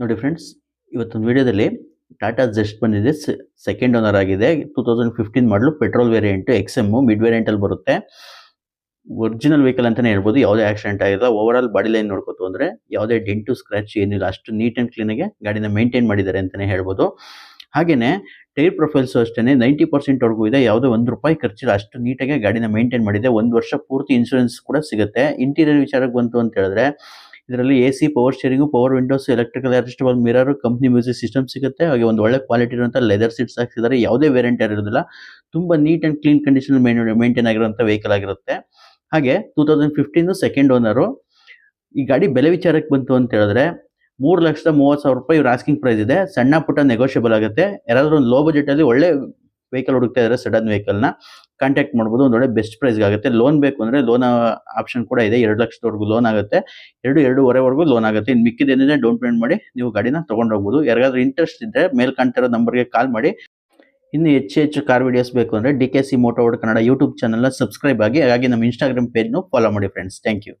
ನೋಡಿ ಫ್ರೆಂಡ್ಸ್, ಇವತ್ತೊಂದು ವಿಡಿಯೋದಲ್ಲಿ ಟಾಟಾ ಜೆಸ್ಟ್ ಬಂದಿದೆ. ಸೆಕೆಂಡ್ ಓನರ್ ಆಗಿದೆ. ಟೂ ತೌಸಂಡ್ ಫಿಫ್ಟೀನ್ ಮಾಡಲು petrol variant X M mid ವೇರಿಯಂಟಲ್ಲಿ ಬರುತ್ತೆ. ಒರಿಜಿನಲ್ ವೆಹಿಕಲ್ ಅಂತಲೇ ಹೇಳ್ಬೋದು. ಯಾವುದೇ ಆಕ್ಸಿಡೆಂಟ್ ಆಗಿಲ್ಲ ಓವರ್ ಆಲ್ ಬಾಡಿ ಲೈನ್ ನೋಡ್ಕೋತು ಅಂದರೆ ಯಾವುದೇ ಡೆಂಟು ಸ್ಕ್ರಾಚ್ ಏನಿಲ್ಲ ಅಷ್ಟು ನೀಟ್ ಆ್ಯಂಡ್ ಕ್ಲೀನಾಗೆ ಗಾಡಿನ ಮೇಂಟೈನ್ ಮಾಡಿದ್ದಾರೆ ಅಂತಲೇ ಹೇಳ್ಬೋದು. ಹಾಗೆಯೇ ಟೈರ್ ಪ್ರೊಫೈಲ್ಸು ಅಷ್ಟೇ ನೈಂಟಿ ಪರ್ಸೆಂಟ್ವರೆಗೂ ಇದೆ. ಯಾವುದೇ ಒಂದು ರೂಪಾಯಿ ಖರ್ಚಿಲ್ಲ. ಅಷ್ಟು ನೀಟಾಗಿ ಗಾಡಿನ ಮೇಂಟೈನ್ ಮಾಡಿದೆ. ಒಂದು ವರ್ಷ ಪೂರ್ತಿ ಇನ್ಶೂರೆನ್ಸ್ ಕೂಡ ಸಿಗುತ್ತೆ. ಇಂಟೀರಿಯರ್ ವಿಚಾರಕ್ಕೆ ಬಂತು ಅಂತ ಹೇಳಿದ್ರೆ ಇದರಲ್ಲಿ A C power steering power windows, electrical adjustable mirror, company music system ಸಿಗುತ್ತೆ. ಹಾಗೆ ಒಂದು ಒಳ್ಳೆ ಕ್ವಾಲಿಟಿ ಇರುವಂಥ ಲೆದರ್ ಸೀಟ್ಸ್ ಹಾಕ್ಸಿದ್ದಾರೆ. ಯಾವುದೇ ವೇರಿಯಂಟ್ ಇರೋದಿಲ್ಲ. ತುಂಬ neat and clean condition maintain ಆಗಿರುವಂಥ ವೆಹಿಕಲ್ ಆಗಿರುತ್ತೆ. ಹಾಗೆ two thousand fifteen second owner. ಈ ಗಾಡಿ ಬೆಲೆ ವಿಚಾರಕ್ಕೆ ಬಂತು ಅಂತ ಹೇಳಿದ್ರೆ ಮೂರು ಲಕ್ಷದ ಮೂವತ್ತು ಸಾವಿರ ರೂಪಾಯಿ ಇವ್ರ ಆಸ್ಕಿಂಗ್ ಪ್ರೈಸ್ ಇದೆ. ಸಣ್ಣ ಪುಟ್ಟ ನೆಗೋಷಿಯಬಲ್ ಆಗುತ್ತೆ. ಯಾರಾದರೂ ಒಂದು ಲೋ ಬಜೆಟಲ್ಲಿ ಒಳ್ಳೆ ವೆಹಿಕಲ್ ಹುಡುಕ್ತಾ ಇದ್ದಾರೆ ಸಡನ್ ವೆಹಿಕಲ್ನ ಕಾಂಟ್ಯಾಕ್ಟ್ ಮಾಡ್ಬೋದು. ಒಂದು ಒಳ್ಳೆ ಬೆಸ್ಟ್ ಪ್ರೈಸ್ಗೆ ಆಗುತ್ತೆ ಲೋನ್ ಬೇಕು ಅಂದರೆ ಲೋನ್ ಆಪ್ಷನ್ ಕೂಡ ಇದೆ. ಎರಡು ಲಕ್ಷದವರೆಗೂ ಲೋನ್ ಆಗುತ್ತೆ. ಎರಡು, ಎರಡೂವರೆವರೆಗೂ ಲೋನ್ ಆಗುತ್ತೆ. ಇನ್ನು ಮಿಕ್ಕಿದೇನಿದೆ ಡೌನ್ ಪೇಮೆಂಟ್ ಮಾಡಿ ನೀವು ಗಾಡಿನ ತೊಗೊಂಡೋಗ್ಬೋದು ಯಾರಿಗಾದ್ರೂ ಇಂಟ್ರೆಸ್ಟ್ ಇದ್ದರೆ ಮೇಲ್ ಕಾಣ್ತಿರೋ ನಂಬರ್ಗೆ ಕಾಲ್ ಮಾಡಿ. ಇನ್ನು ಹೆಚ್ಚು ಹೆಚ್ಚು ಕಾರ್ ವಿಡಿಯೋಸ್ ಬೇಕು ಅಂದರೆ D K C moto Kannada YouTube ಚಾನಲ್ನ ಸಬ್ಸ್ಕ್ರೈಬ್ ಆಗಿ ಹಾಗಾಗಿ ನಮ್ಮ ಇನ್ಸ್ಟಾಗ್ರಾಮ್ ಪೇಜ್ನು ಫಾಲೋ ಮಾಡಿ ಫ್ರೆಂಡ್ಸ್ ಥ್ಯಾಂಕ್ ಯು